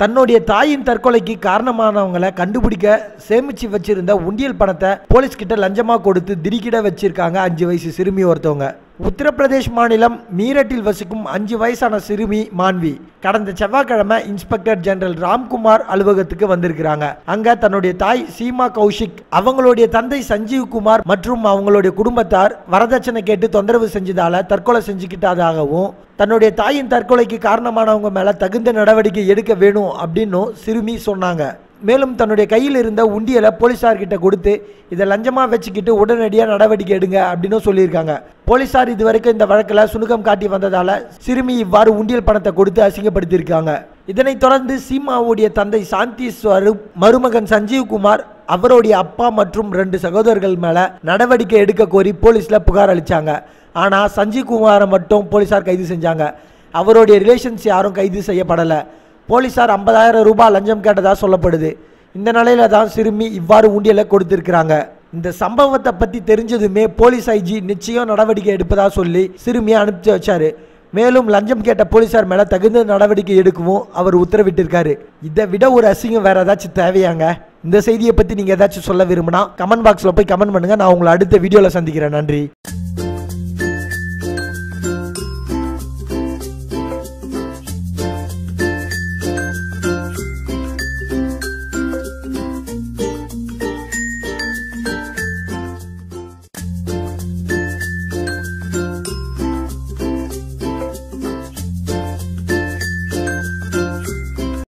தன்னுடைய தாயின் தற்கொலைக்கு காரணமானவங்களை கண்டுபிடிக்க சேமிச்சு வச்சிருந்த உண்டியல் பணத்தை போலீஸ் லஞ்சமாக கொடுத்து திடுக்கிட வச்சிருக்காங்க அஞ்சு வயசு சிறுமி ஒருத்தவங்க. உத்தரப்பிரதேஷ் மாநிலம் மீரட்டில் வசிக்கும் அஞ்சு வயசான சிறுமி மான்வி. கடந்த செவ்வாய்க்கிழமை இன்ஸ்பெக்டர் ஜெனரல் ராம்குமார் அலுவலகத்துக்கு வந்திருக்கிறாங்க. அங்க தன்னுடைய தாய் சீமா கௌஷிக் அவங்களுடைய தந்தை சஞ்சீவ் குமார் மற்றும் அவங்களுடைய குடும்பத்தார் வரதட்சணை கேட்டு தொந்தரவு செஞ்சதால தற்கொலை செஞ்சுக்கிட்டதாகவும் தன்னுடைய தாயின் தற்கொலைக்கு காரணமானவங்க மேல தகுந்த நடவடிக்கை எடுக்க வேணும் அப்படின்னும் சிறுமி சொன்னாங்க. மேலும் தன்னுடைய கையில் இருந்த உண்டியலை போலீஸார்கிட்ட கொடுத்து இதை லஞ்சமாக வச்சுக்கிட்டு உடனடியாக நடவடிக்கை எடுங்க அப்படின்னு சொல்லியிருக்காங்க. போலீஸார் இதுவரைக்கும் இந்த வழக்கில் சுணுக்கம் காட்டி வந்ததால சிறுமி இவ்வாறு உண்டியல் பணத்தை கொடுத்து அசிங்கப்படுத்தியிருக்காங்க. இதனைத் தொடர்ந்து சீமாவுடைய தந்தை சாந்தி ஸ்வரூப் மருமகன் சஞ்சீவ் குமார் அவருடைய அப்பா மற்றும் ரெண்டு சகோதரர்கள் மேலே நடவடிக்கை எடுக்க கோரி போலீஸில் புகார் அளித்தாங்க ஆனால் சஞ்சீவ் குமாரை மட்டும் போலீஸார் கைது செஞ்சாங்க. அவருடைய ரிலேஷன்ஸ் யாரும் கைது செய்யப்படலை. போலீஸார் ஐம்பதாயிரம் ரூபாய் லஞ்சம் கேட்டதாக சொல்லப்படுது. இந்த நிலையில தான் சிறுமி இவ்வாறு உண்டியலை கொடுத்திருக்கிறாங்க. இந்த சம்பவத்தை பற்றி தெரிஞ்சதுமே போலீஸ் ஐஜி நிச்சயம் நடவடிக்கை எடுப்பதாக சொல்லி சிறுமியை அனுப்பிச்சு வச்சாரு. மேலும் லஞ்சம் கேட்ட போலீஸார் மேலே தகுந்த நடவடிக்கை எடுக்கவும் அவர் உத்தரவிட்டிருக்காரு. இதை விட ஒரு அசிங்கம் வேற ஏதாச்சும் தேவையாங்க? இந்த செய்தியை பற்றி நீங்கள் ஏதாச்சும் சொல்ல விரும்பினா கமெண்ட் பாக்ஸில் போய் கமெண்ட் பண்ணுங்கள் நான் உங்களை அடுத்த வீடியோவில் சந்திக்கிறேன். நன்றி.